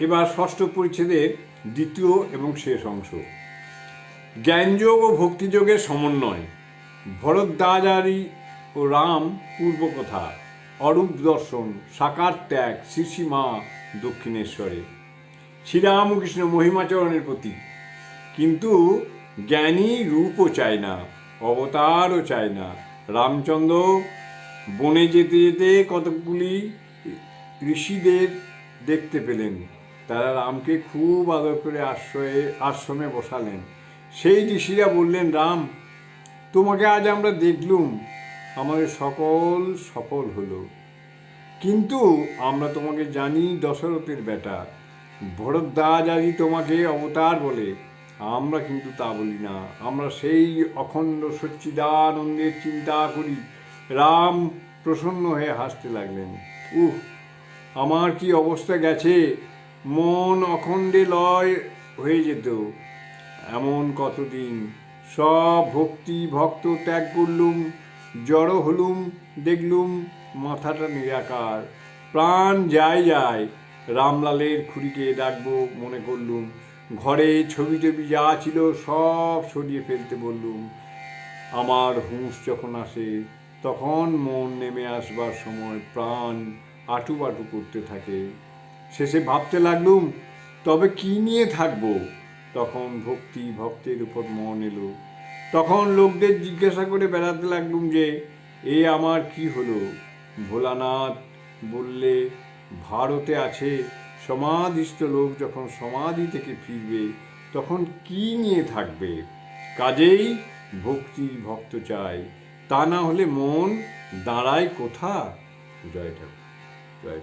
এবার ষষ্ঠ পরিচ্ছেদের দ্বিতীয় এবং শেষ অংশ। জ্ঞানযোগ ও ভক্তিযোগের সমন্বয়। ভরদ্বাজারী ও রাম পূর্বকথা, অরূপ দর্শন, সাকার ত্যাগ শ্রীশ্রীমা দক্ষিণেশ্বরে। শ্রীরামকৃষ্ণ মহিমাচরণের প্রতি কিন্তু জ্ঞানী রূপও চায় না, অবতারও চায় না। রামচন্দ্র বনে যেতে যেতে কতকগুলি ঋষিদের দেখতে পেলেন। তারা রামকে খুব আদর করে আশ্রয়ে, আশ্রমে বসালেন। সেই ঋষিরা বললেন, রাম, তোমাকে আজ আমরা দেখলুম, আমাদের সকল সফল হলো। কিন্তু আমরা তোমাকে জানি দশরথের বেটা। ভরদ্বাজারি তোমাকে অবতার বলে। আমরা কিন্তু তা বলি না। আমরা সেই অখণ্ড সচ্চিদানন্দের চিন্তা করি। রাম প্রসন্ন হয়ে হাসতে লাগলেন। উহ, আমার কি অবস্থা গেছে? মন অখণ্ডে লয় হয়ে যেত। এমন কতদিন? সব ভক্তি ভক্ত ত্যাগ করলুম, জড়ো হলুম, দেখলুম মাথাটা নিরাকার। প্রাণ যায় যায় রামলালের খুঁড়িকে ডাকবো মনে করলুম। ঘরে ছবি টবি যা ছিল সব সরিয়ে ফেলতে বললুম। আমার হুঁশ যখন আসে, তখন মন নেমে আসবার সময় প্রাণ আটুপাটু করতে থাকে। শেষে ভাবতে লাগলুম, তবে কি নিয়ে থাকব? তখন ভক্তি ভক্তের উপর মন এলো। তখন লোকদের জিজ্ঞাসা করে বেড়াতে লাগলুম যে, এ আমার কি হলো? ভোলানাথ বললে, ভারতে আছে সমাধিস্থ লোক যখন সমাধি থেকে ফিরবে, তখন কি নিয়ে থাকবে? কাজেই ভক্তি ভক্ত চাই তা না হলে মন দাঁড়ায় কোথা? জয় ঠাকুর, জয়